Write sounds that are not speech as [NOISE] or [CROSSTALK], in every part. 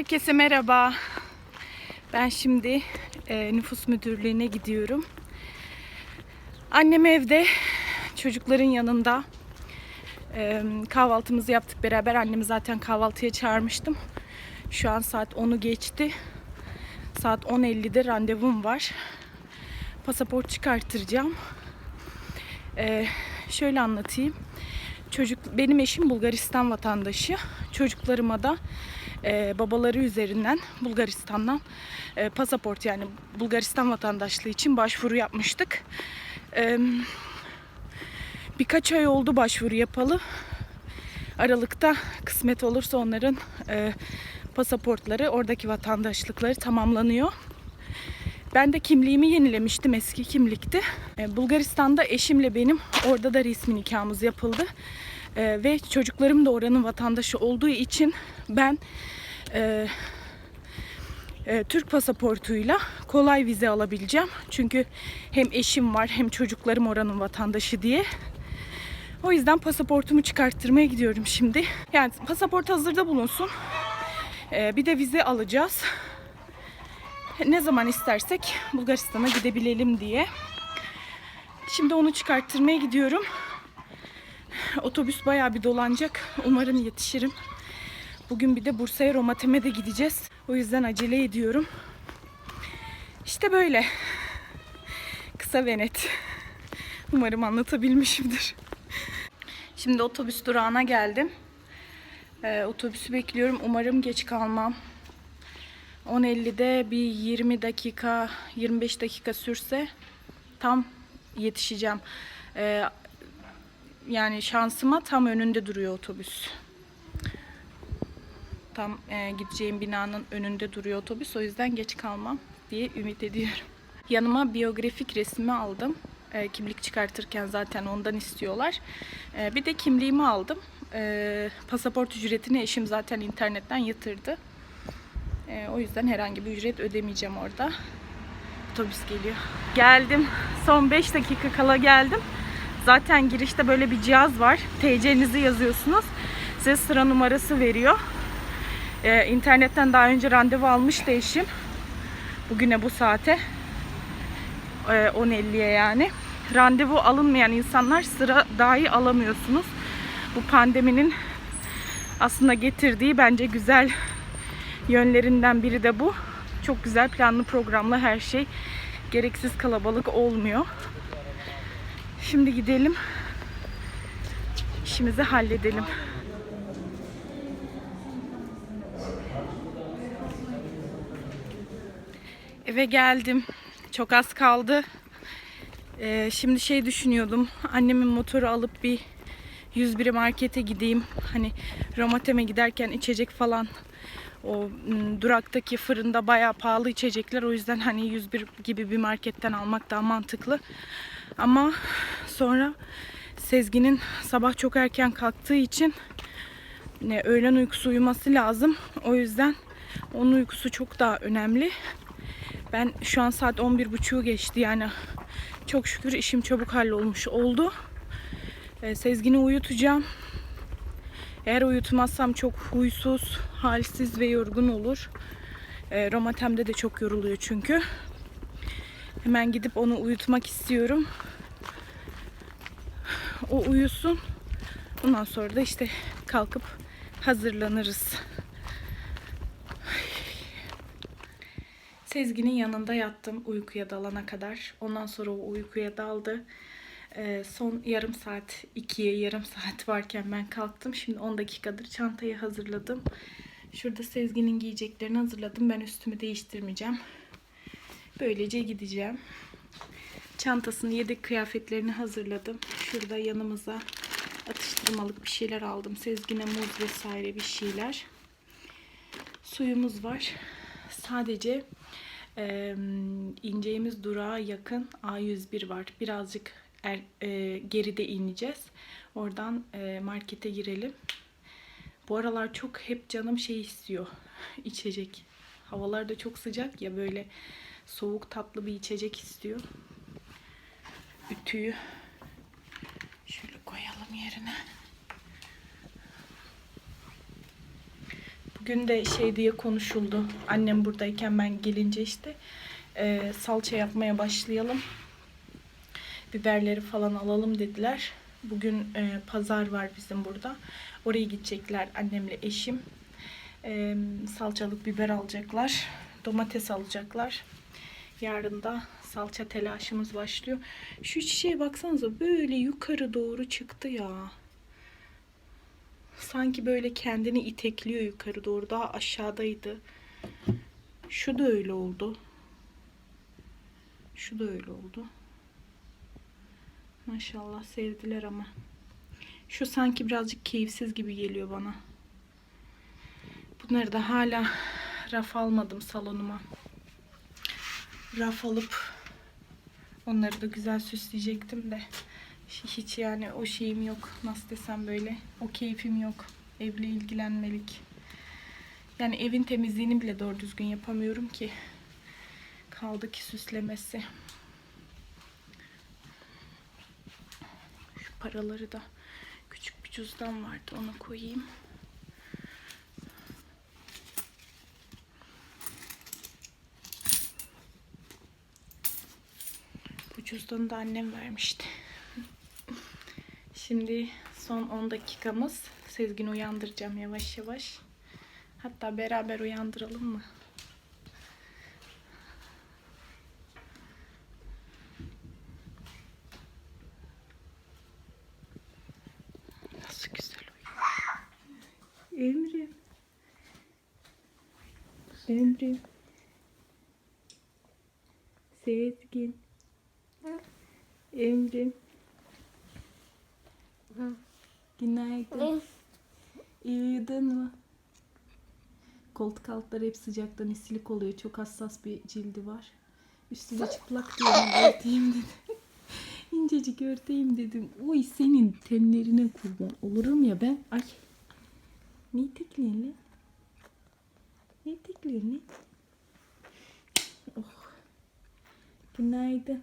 Herkese merhaba. Ben şimdi e, nüfus müdürlüğüne gidiyorum. Annem evde, çocukların yanında. E, kahvaltımızı yaptık beraber. Annemi zaten kahvaltıya çağırmıştım. Şu an saat 10'u geçti. Saat 10.50'de randevum var. Pasaport çıkarttıracağım. E, şöyle anlatayım. Çocuk benim eşim Bulgaristan vatandaşı. Çocuklarıma da e, babaları üzerinden Bulgaristan'dan e, pasaport yani Bulgaristan vatandaşlığı için başvuru yapmıştık. E, birkaç ay oldu başvuru yapalı. Aralıkta kısmet olursa onların e, pasaportları, oradaki vatandaşlıkları tamamlanıyor. Ben de kimliğimi yenilemiştim eski kimlikti. E, Bulgaristan'da eşimle benim orada da resmi nikahımız yapıldı. E, ve çocuklarım da oranın vatandaşı olduğu için ben e, e, Türk pasaportuyla kolay vize alabileceğim. Çünkü hem eşim var hem çocuklarım oranın vatandaşı diye. O yüzden pasaportumu çıkarttırmaya gidiyorum şimdi. Yani pasaport hazırda bulunsun. E, bir de vize alacağız ne zaman istersek Bulgaristan'a gidebilelim diye. Şimdi onu çıkarttırmaya gidiyorum. Otobüs bayağı bir dolanacak. Umarım yetişirim. Bugün bir de Bursa'ya Romatem'e de gideceğiz. O yüzden acele ediyorum. İşte böyle. Kısa ve net. Umarım anlatabilmişimdir. Şimdi otobüs durağına geldim. Ee, otobüsü bekliyorum. Umarım geç kalmam. 10.50'de bir 20 dakika, 25 dakika sürse tam yetişeceğim. Ee, yani şansıma tam önünde duruyor otobüs. Tam e, gideceğim binanın önünde duruyor otobüs. O yüzden geç kalmam diye ümit ediyorum. [LAUGHS] Yanıma biyografik resmi aldım. E, kimlik çıkartırken zaten ondan istiyorlar. E, bir de kimliğimi aldım. E, pasaport ücretini eşim zaten internetten yatırdı. E, o yüzden herhangi bir ücret ödemeyeceğim orada. Otobüs geliyor. Geldim. Son 5 dakika kala geldim. Zaten girişte böyle bir cihaz var. TC'nizi yazıyorsunuz. Size sıra numarası veriyor. E, internetten daha önce randevu almıştı eşim. Bugüne bu saate. E, 10.50'ye yani. Randevu alınmayan insanlar sıra dahi alamıyorsunuz. Bu pandeminin aslında getirdiği bence güzel yönlerinden biri de bu. Çok güzel planlı programlı her şey. Gereksiz kalabalık olmuyor. Şimdi gidelim. İşimizi halledelim. Eve geldim. Çok az kaldı. Ee, şimdi şey düşünüyordum. Annemin motoru alıp bir 101 markete gideyim. Hani Romatem'e giderken içecek falan o duraktaki fırında bayağı pahalı içecekler. O yüzden hani 101 gibi bir marketten almak daha mantıklı. Ama sonra Sezgin'in sabah çok erken kalktığı için ne öğlen uykusu uyuması lazım. O yüzden onun uykusu çok daha önemli. Ben şu an saat 11.30'u geçti yani çok şükür işim çabuk hallolmuş oldu. Ee, Sezgin'i uyutacağım. Eğer uyutmazsam çok huysuz, halsiz ve yorgun olur. E, Romatem'de de çok yoruluyor çünkü. Hemen gidip onu uyutmak istiyorum. O uyusun. Ondan sonra da işte kalkıp hazırlanırız. Sezgin'in yanında yattım uykuya dalana kadar. Ondan sonra o uykuya daldı. Ee, son yarım saat, ikiye yarım saat varken ben kalktım. Şimdi 10 dakikadır çantayı hazırladım. Şurada Sezgin'in giyeceklerini hazırladım. Ben üstümü değiştirmeyeceğim. Böylece gideceğim. Çantasını, yedek kıyafetlerini hazırladım. Şurada yanımıza atıştırmalık bir şeyler aldım. Sezgin'e muz vesaire bir şeyler. Suyumuz var. Sadece e, ineceğimiz durağa yakın A101 var. Birazcık er, e, geride ineceğiz. Oradan e, markete girelim. Bu aralar çok hep canım şey istiyor. [LAUGHS] içecek. Havalar da çok sıcak ya böyle soğuk tatlı bir içecek istiyor. Ütüyü şöyle koyalım yerine. Bugün de şey diye konuşuldu. Annem buradayken ben gelince işte e, salça yapmaya başlayalım. Biberleri falan alalım dediler. Bugün e, pazar var bizim burada. Oraya gidecekler annemle eşim. E, salçalık biber alacaklar. Domates alacaklar. Yarın da salça telaşımız başlıyor. Şu çiçeğe baksanıza böyle yukarı doğru çıktı ya. Sanki böyle kendini itekliyor yukarı doğru. Daha aşağıdaydı. Şu da öyle oldu. Şu da öyle oldu. Maşallah sevdiler ama. Şu sanki birazcık keyifsiz gibi geliyor bana. Bunları da hala raf almadım salonuma. Raf alıp onları da güzel süsleyecektim de hiç yani o şeyim yok. Nasıl desem böyle o keyfim yok. Evle ilgilenmelik. Yani evin temizliğini bile doğru düzgün yapamıyorum ki. Kaldı ki süslemesi. Şu paraları da küçük bir cüzdan vardı ona koyayım. Cüzdanı da annem vermişti. Şimdi son 10 dakikamız. Sezgin'i uyandıracağım yavaş yavaş. Hatta beraber uyandıralım mı? Nasıl güzel uyuyor. Emrim. Emrim. Sezgin. Emrim. Günaydın. İyi uyudun mu? Koltuk altları hep sıcaktan isilik oluyor. Çok hassas bir cildi var. Üstü de çıplak diyorum örteyim dedim. [LAUGHS] İncecik örteyim dedim. Uy senin tenlerine kurban olurum ya ben. Ay. Ne tekliyorsun lan? Ne tekliyorsun lan? Oh. Günaydın.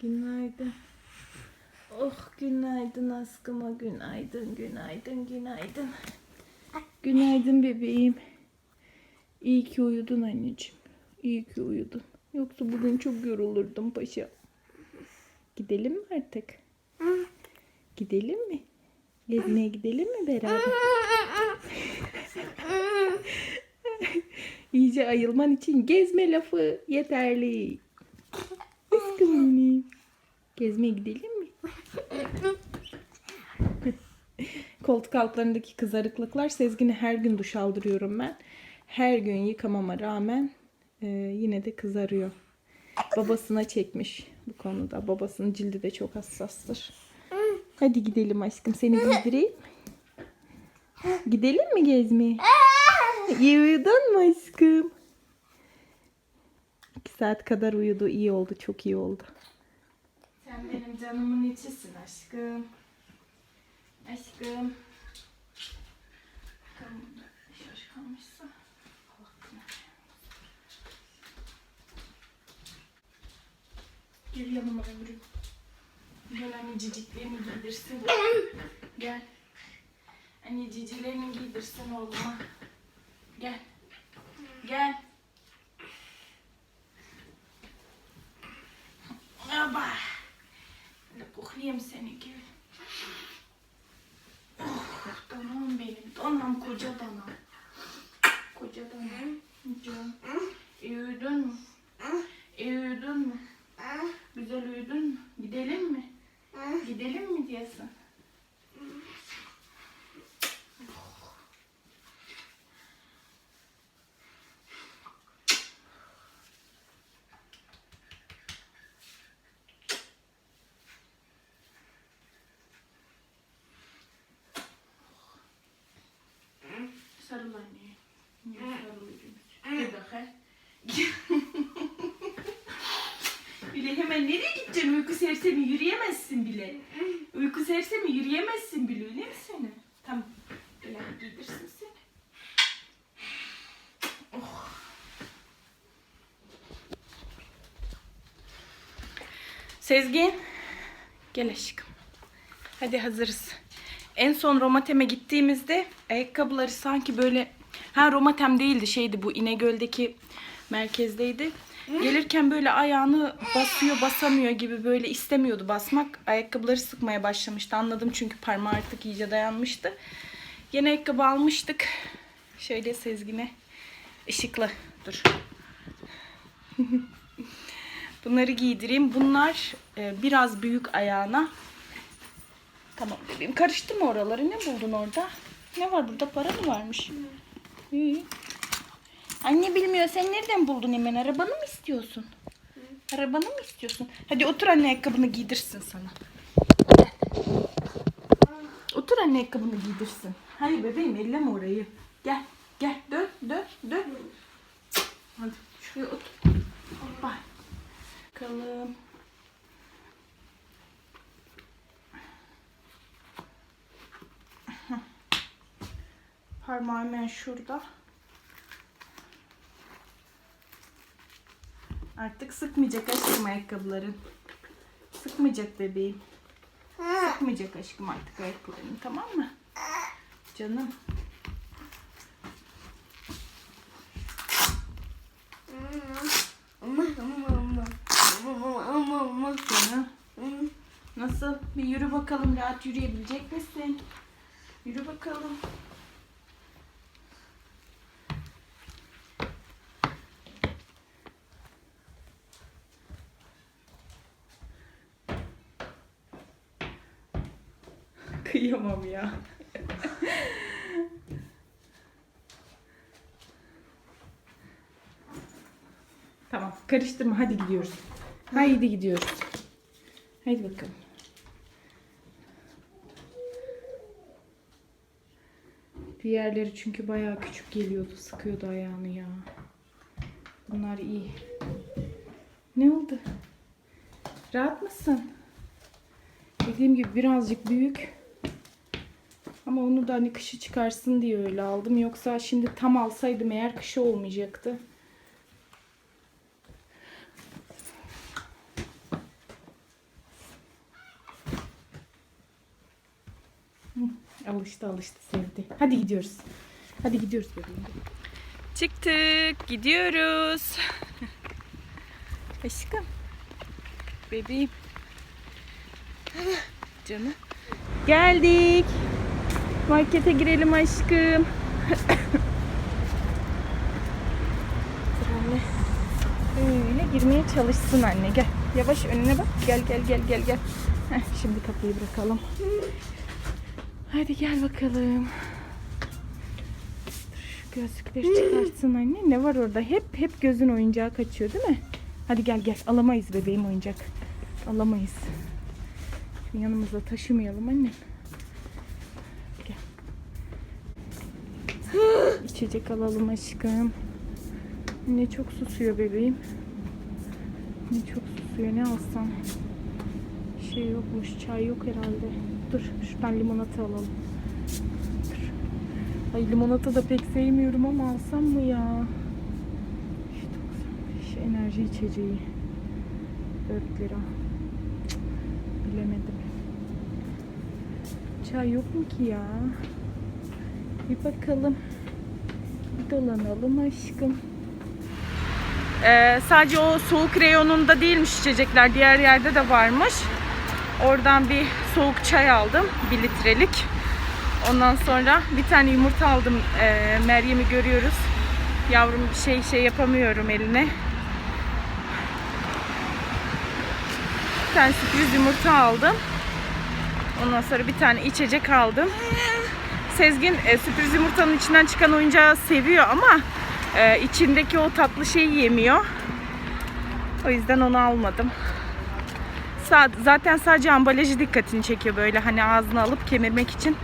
Günaydın. Oh günaydın aşkıma günaydın günaydın günaydın. Günaydın bebeğim. İyi ki uyudun anneciğim. İyi ki uyudun. Yoksa bugün çok yorulurdum paşa. Gidelim mi artık? Gidelim mi? Gezmeye gidelim mi beraber? İyice ayılman için gezme lafı yeterli. Benim. Gezmeye gidelim mi? Koltuk altlarındaki kızarıklıklar Sezgin'i her gün duş aldırıyorum ben. Her gün yıkamama rağmen e, yine de kızarıyor. Babasına çekmiş bu konuda. Babasının cildi de çok hassastır. Hadi gidelim aşkım seni giydireyim. Gidelim mi gezmeye? İyi uyudun mu aşkım? İki saat kadar uyudu. iyi oldu. Çok iyi oldu. Sen benim canımın içisin aşkım. Aşkım. Gel yanıma ömrüm. Gel anneciklerini giydirsin. Gel. Annecicilerini giydirsin oğluma. Gel. Gel. Aba. Hadi koklayayım seni gel. Oh, danam benim. Danam koca danam. Koca danam. Canım. İyi uyudun mu? İyi uyudun mu? Güzel uyudun mu? Gidelim mi? Gidelim mi diyorsun? Sarıl anneye. Niye sarılıyorsun? Bir dakika. bile hemen nereye gideceksin? Uyku sersemi yürüyemezsin bile. Uyku sersemi yürüyemezsin bile öyle mi seni? Tamam. Hadi giydirsin seni. Oh. Sezgin. Gel aşkım. Hadi hazırız. En son Romatem'e gittiğimizde ayakkabıları sanki böyle ha Romatem değildi şeydi bu İnegöl'deki merkezdeydi. Gelirken böyle ayağını basıyor basamıyor gibi böyle istemiyordu basmak. Ayakkabıları sıkmaya başlamıştı. Anladım çünkü parmağı artık iyice dayanmıştı. Yeni ayakkabı almıştık. Şöyle Sezgin'e ışıklı. Dur. [LAUGHS] Bunları giydireyim. Bunlar e, biraz büyük ayağına. Tamam bebeğim. Karıştırma oraları. Ne buldun orada? Ne var burada? Para mı varmış? İyi. Anne bilmiyor. Sen nereden buldun hemen? Arabanı mı istiyorsun? Arabanı mı istiyorsun? Hadi otur anne ayakkabını giydirsin sana. Otur anne ayakkabını giydirsin. Hayır bebeğim elleme orayı. Gel. Gel. Dön. Dön. Dön. Hadi şuraya otur. Hoppa. Bakalım. Parmağı hemen şurada. Artık sıkmayacak aşkım ayakkabıların. Sıkmayacak bebeğim. Sıkmayacak aşkım artık ayakkabılarını tamam mı? Canım. Nasıl? Bir yürü bakalım rahat yürüyebilecek misin? Yürü bakalım. Kıyamam ya. [LAUGHS] tamam karıştırma hadi gidiyoruz. Haydi gidiyoruz. Haydi bakalım. Diğerleri çünkü bayağı küçük geliyordu. Sıkıyordu ayağını ya. Bunlar iyi. Ne oldu? Rahat mısın? Dediğim gibi birazcık büyük. Ama onu da hani kışı çıkarsın diye öyle aldım. Yoksa şimdi tam alsaydım eğer kışı olmayacaktı. Alıştı alıştı sevdi. Hadi gidiyoruz. Hadi gidiyoruz bebeğim. Çıktık. Gidiyoruz. Aşkım. Bebeğim. Canım. Geldik. Markete girelim aşkım. Anne. Öyle girmeye çalışsın anne. Gel. Yavaş önüne bak. Gel gel gel gel gel. Heh, şimdi kapıyı bırakalım. Hadi gel bakalım. Dur şu gözlükleri çıkartsın anne. Ne var orada? Hep hep gözün oyuncağı kaçıyor değil mi? Hadi gel gel. Alamayız bebeğim oyuncak. Alamayız. Şimdi yanımıza taşımayalım annem. İçecek alalım aşkım. Ne çok susuyor bebeğim. Ne çok susuyor. Ne alsam? Şey yokmuş. Çay yok herhalde. Dur şuradan limonata alalım. Dur. Ay limonata da pek sevmiyorum ama alsam mı ya? Şu 95 enerji içeceği. 4 lira. Cık, Bilemedim. Çay yok mu ki ya? Bir bakalım. Dolanalım aşkım. Ee, sadece o soğuk reyonunda değilmiş içecekler. Diğer yerde de varmış. Oradan bir soğuk çay aldım. Bir litrelik. Ondan sonra bir tane yumurta aldım. Ee, Meryem'i görüyoruz. Yavrum bir şey şey yapamıyorum eline. Bir tane sürpriz yumurta aldım. Ondan sonra bir tane içecek aldım. Sezgin e, sürpriz yumurtanın içinden çıkan oyuncağı seviyor ama e, içindeki o tatlı şeyi yemiyor. O yüzden onu almadım. Zaten sadece ambalajı dikkatini çekiyor böyle hani ağzına alıp kemirmek için.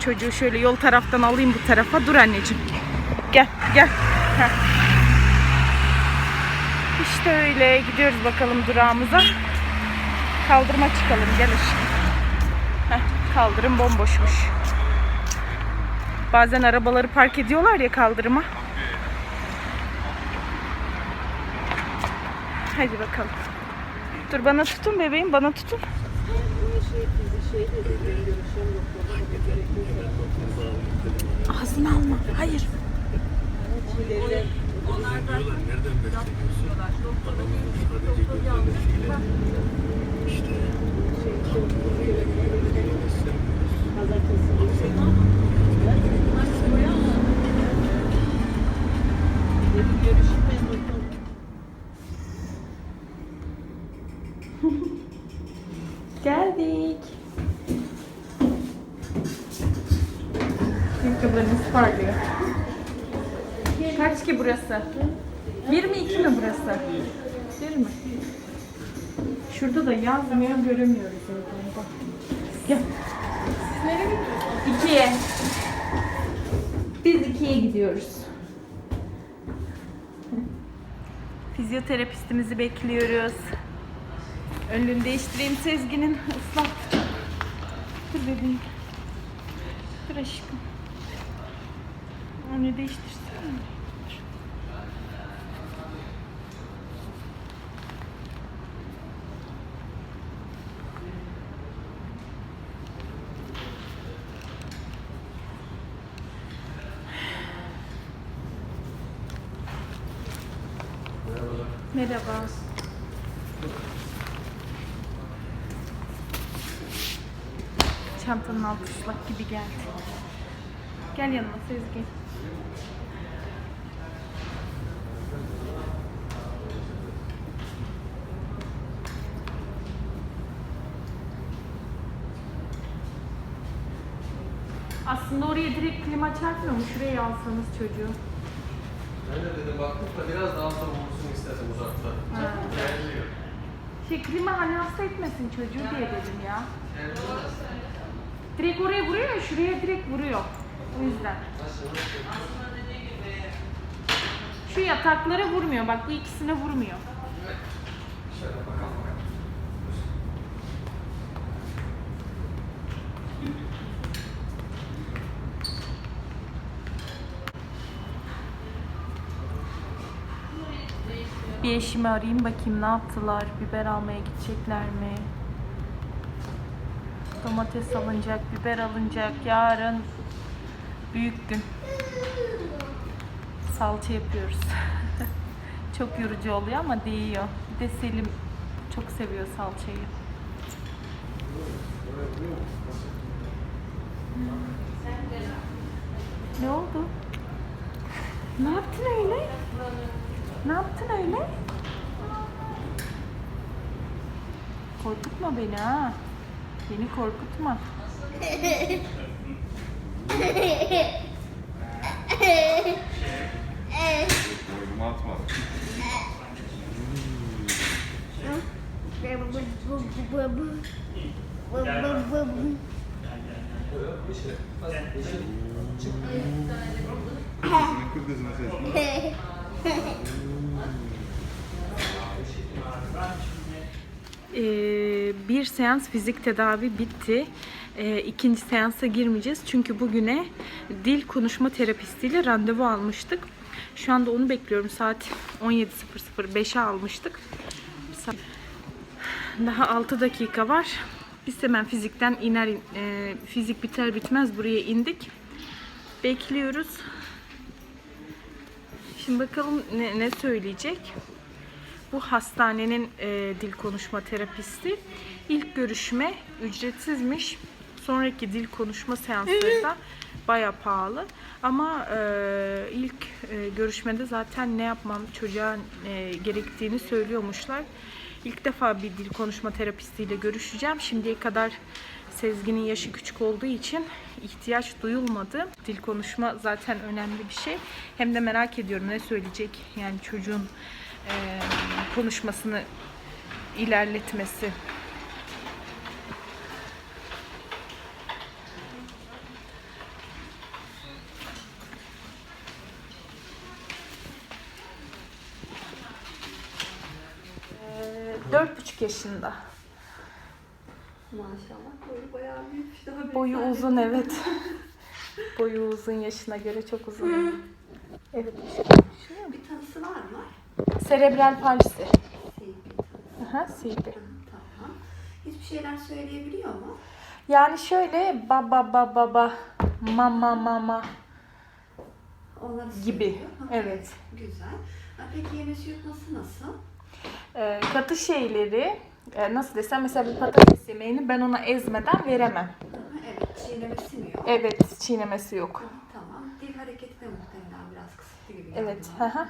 Çocuğu şöyle yol taraftan alayım bu tarafa. Dur anneciğim. Gel gel. Heh. İşte öyle gidiyoruz bakalım durağımıza. Kaldırıma çıkalım gel. Heh, kaldırım bomboşmuş. Bazen arabaları park ediyorlar ya kaldırıma. Hadi bakalım. Dur bana tutun bebeğim bana tutun. şey, bizi şey dedi, Geldik. Ayakkabılarınız parlıyor. Kaç ki burası? Bir mi iki mi burası? Bir mi? Şurada da yazmıyor göremiyoruz. Gel. İkiye. Biz ikiye gidiyoruz. Fizyoterapistimizi bekliyoruz. Önlüğünü değiştireyim Sezgin'in ıslak. Dur bebeğim. Dur aşkım. Onu değiştirsene. Dur. Merhaba. Çantanın altı ıslak gibi geldi. Gel yanıma Sezgi. Aslında oraya direkt klima çarpmıyor mu? Şuraya alsanız çocuğu. Ben de dedim baktık da biraz daha sonra olsun istedim uzakta. Ha. Gelmiyor. Şey klima hani hasta etmesin çocuğu diye dedim ya. Gelmiyor. Direkt oraya vuruyor ya şuraya direkt vuruyor. O yüzden. Şu yataklara vurmuyor. Bak bu ikisine vurmuyor. Şöyle bakalım. Bir eşimi arayayım bakayım ne yaptılar. Biber almaya gidecekler mi? Domates alınacak, biber alınacak. Yarın büyük gün. Salça yapıyoruz. [LAUGHS] çok yorucu oluyor ama değiyor. Bir de Selim çok seviyor salçayı. Ne oldu? [LAUGHS] Ne yaptın? Ne yaptın öyle? Korkutma beni ha. Beni korkutma. Boynumu atma. Kır gözüne ses. Ee, bir seans fizik tedavi bitti. Ee, ikinci seansa girmeyeceğiz. Çünkü bugüne dil konuşma terapistiyle randevu almıştık. Şu anda onu bekliyorum. Saat 17.00 almıştık. Daha 6 dakika var. Biz hemen fizikten iner, e, fizik biter bitmez buraya indik. Bekliyoruz. Şimdi bakalım ne, ne söyleyecek. Bu hastanenin e, dil konuşma terapisti. İlk görüşme ücretsizmiş. Sonraki dil konuşma seansları da baya pahalı. Ama e, ilk e, görüşmede zaten ne yapmam çocuğa e, gerektiğini söylüyormuşlar. İlk defa bir dil konuşma terapistiyle görüşeceğim. Şimdiye kadar Sezgin'in yaşı küçük olduğu için ihtiyaç duyulmadı. Dil konuşma zaten önemli bir şey. Hem de merak ediyorum ne söyleyecek yani çocuğun konuşmasını ilerletmesi. Ee, Dört buçuk yaşında. Maşallah boyu bayağı büyük. Daha Boyu uzun evet. Boyu uzun yaşına göre çok uzun. Evet. Bir tanısı var mı? Serebral palsi. Aha, CP. Tamam. Hiç bir şeyler söyleyebiliyor mu? Yani şöyle baba baba baba mama mama Onları Gibi, söylüyor. Ha, evet. Güzel. Ha, peki yemesi yutması nasıl? Ee, katı şeyleri e, nasıl desem mesela bir patates yemeğini ben ona ezmeden veremem. Ha, evet, çiğnemesi mi yok? Evet çiğnemesi yok. Tamam. Dil hareketi de muhtemelen biraz kısıtlı gibi. geldi Evet. bana. hı hı.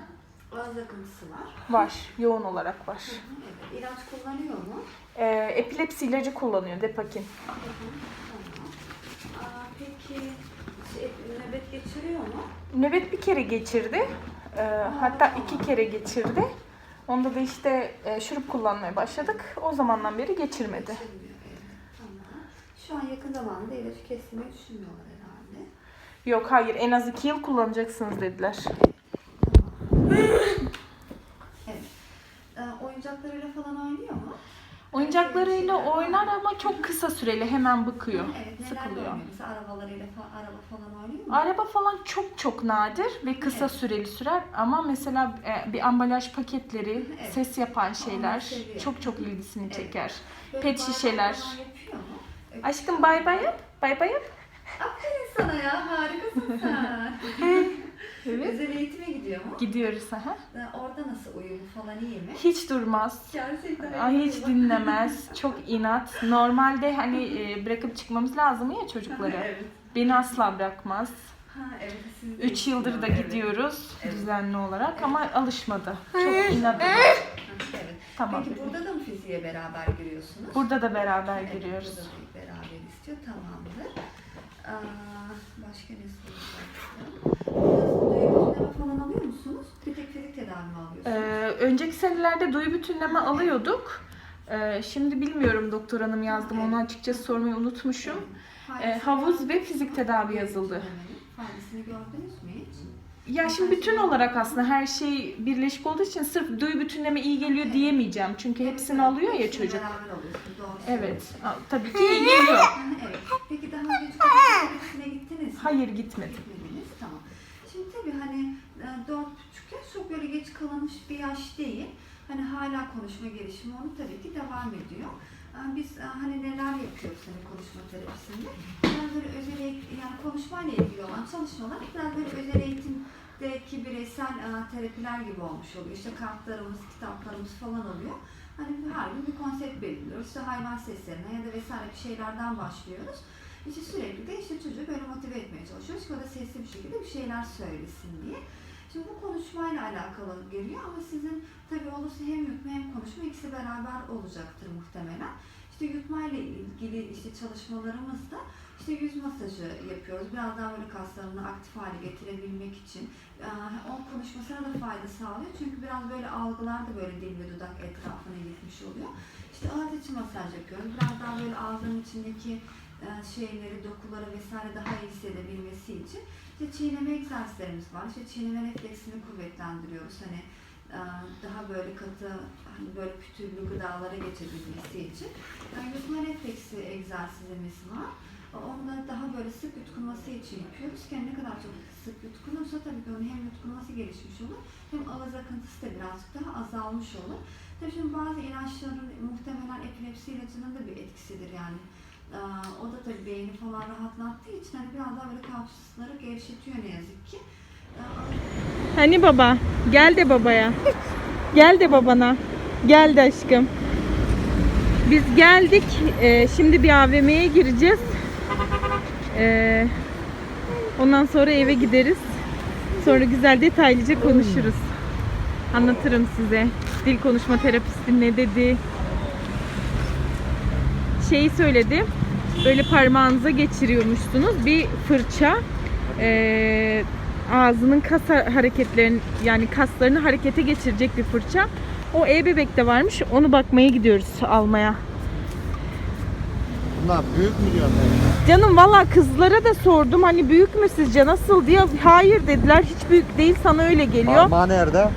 Ağız akıntısı var. Var. Yoğun olarak var. Hı hı, Evet. İlaç kullanıyor mu? Ee, epilepsi ilacı kullanıyor Depakin. Hı hı, Tamam. Aa, peki şey, nöbet geçiriyor mu? Nöbet bir kere geçirdi. Ee, hatta iki kere geçirdi. Onda da işte e, şurup kullanmaya başladık. O zamandan beri geçirmedi. Geçirmiyor. Evet. Tamam. Şu an yakın zamanda ilacı kesmeyi düşünmüyorlar herhalde. Yok hayır en az iki yıl kullanacaksınız dediler. Evet. Ee, oyuncaklarıyla falan oynuyor mu? Oyuncaklarıyla oynar ama çok kısa süreli hemen bıkıyor. Evet. Sıkılıyor. Mesela arabalarıyla falan, araba falan oynuyor mu? Araba falan çok çok nadir ve kısa Evet. süreli sürer ama mesela e, bir ambalaj paketleri, Evet. ses yapan şeyler çok çok ilgisini Evet. çeker. Böyle pet şişeler. Aşkım bay bay yap. Bay bay yap. Aferin sana ya. Harikasın [LAUGHS] sen. [LAUGHS] Evet. Özel eğitime gidiyor mu? Gidiyoruz aha. Orada nasıl uyumu falan iyi mi? Hiç durmaz. Gerçekten iyi hiç dinlemez. [LAUGHS] Çok inat. Normalde hani e, bırakıp çıkmamız lazım ya çocukları. evet. Beni asla bırakmaz. Ha, evet. Siz 3 yıldır da evet. gidiyoruz Evet. düzenli olarak ama alışmadı. Çok inat. Evet. Tamam. Peki burada da mı fiziğe beraber giriyorsunuz? Burada da beraber Evet, giriyoruz. Burada da beraber istiyor. Tamamdır. Aa, başka ne soracaktım? Falan alıyor musunuz? Bir tek fizik tedavi mi Ee, alıyorsunuz? önceki senelerde duyu bütünleme alıyorduk. Ee, şimdi bilmiyorum doktor hanım yazdım onu açıkçası sormayı unutmuşum. Ee, havuz ve fizik tedavi yazıldı. Faydasını gördünüz mü hiç? Ya şimdi bütün olarak aslında her şey birleşik olduğu için sırf duyu bütünleme iyi geliyor diyemeyeceğim. Çünkü hepsini alıyor ya çocuk. Evet. Tabii ki iyi geliyor. [LAUGHS] Evet. Peki daha önce gittiniz mi? Hayır gitmedim. Gitmediniz, tamam. Şimdi tabii hani dört buçuk yaş çok böyle geç kalınmış bir yaş değil. Hani hala konuşma gelişimi onu tabii ki devam ediyor. E, Biz e, hani neler yapıyoruz hani konuşma terapisinde? Biraz böyle özel eğitim, yani konuşmayla ilgili olan çalışmalar biraz böyle özel eğitimdeki bireysel e, terapiler gibi olmuş oluyor. İşte kartlarımız, kitaplarımız falan oluyor. Hani her gün bir konsept belirliyoruz. İşte hayvan seslerine ya da vesaire bir şeylerden başlıyoruz. İşte sürekli de işte çocuğu böyle motive etmeye çalışıyoruz ki o da sesli bir şekilde bir şeyler söylesin diye. Şimdi bu konuşmayla alakalı geliyor ama sizin tabii olursa hem yutma hem konuşma ikisi beraber olacaktır muhtemelen. İşte yutmayla ilgili işte çalışmalarımızda işte yüz masajı yapıyoruz. Biraz daha böyle kaslarını aktif hale getirebilmek için. Ee, O konuşmasına da fayda sağlıyor. Çünkü biraz böyle algılar da böyle dil ve dudak etrafına gitmiş oluyor. İşte ağız içi masaj yapıyoruz. Biraz daha böyle ağzının içindeki şeyleri, dokuları vesaire daha iyi hissedebilmesi için işte çiğneme egzersizlerimiz var. İşte çiğneme refleksini kuvvetlendiriyoruz. Hani e, daha böyle katı, hani böyle pütürlü gıdalara geçebilmesi için. Yani yutma refleksi egzersizimiz var. Onu da daha böyle sık yutkunması için yapıyoruz. Ki ne kadar çok sık yutkunursa tabii ki onun hem yutkunması gelişmiş olur hem ağız akıntısı da birazcık daha azalmış olur. Tabii şimdi bazı ilaçların muhtemelen epilepsi ilacının da bir etkisidir yani. Ee, o da tabii beyni falan rahatlattığı için hani biraz daha böyle kapsülleri gevşetiyor ne yazık ki. Ee, Hani baba? Gel de babaya. Gel de babana. Gel de aşkım. Biz geldik. Ee, şimdi bir AVM'ye gireceğiz. Ee, ondan sonra eve gideriz. Sonra güzel detaylıca konuşuruz. Anlatırım size. Dil konuşma terapisti ne dedi. Şeyi söyledi. Böyle parmağınıza geçiriyormuşsunuz. Bir fırça. Ee, ağzının kas hareketlerini yani kaslarını harekete geçirecek bir fırça. O e-bebekte varmış. Onu bakmaya gidiyoruz almaya. Bunlar büyük mü diyorsun? Canım valla kızlara da sordum hani büyük mü sizce nasıl diye. Hayır dediler hiç büyük değil sana öyle geliyor. Parmağı nerede?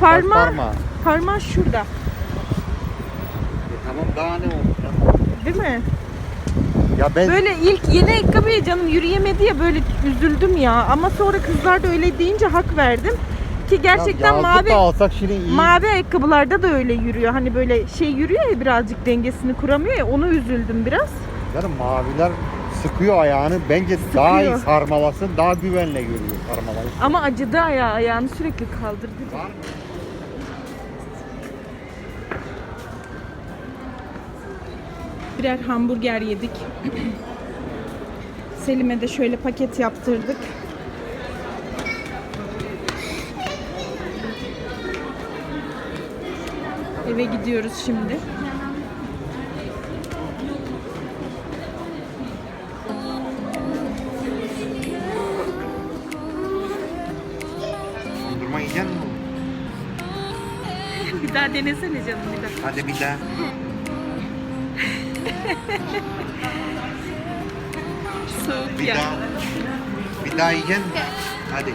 Parma parmağı. parmağı şurada. E, tamam daha ne oldu? Değil mi? Ya ben Böyle ilk yeni ayakkabıya canım yürüyemedi ya böyle üzüldüm ya. Ama sonra kızlar da öyle deyince hak verdim. Ki gerçekten Ya mavi da alsak Şirin iyi. mavi ayakkabılarda da öyle yürüyor. Hani böyle şey yürüyor ya birazcık dengesini kuramıyor ya onu üzüldüm biraz. Canım maviler sıkıyor ayağını. Bence daha iyi Sıkıyor. sarmalasın. Daha güvenle görüyor sarmalayı. Ama acıdı ayağı ayağını sürekli kaldırdı. Var mı? Birer hamburger yedik. [CLEARS THROAT] Selim'e de şöyle paket yaptırdık. Eve gidiyoruz şimdi. Dondurma yiyecek misin? Bir daha denesene canım bir daha. Hadi bir daha. [LAUGHS] Soğuk Bir ya. daha. Bir daha yiyecek misin? Hadi.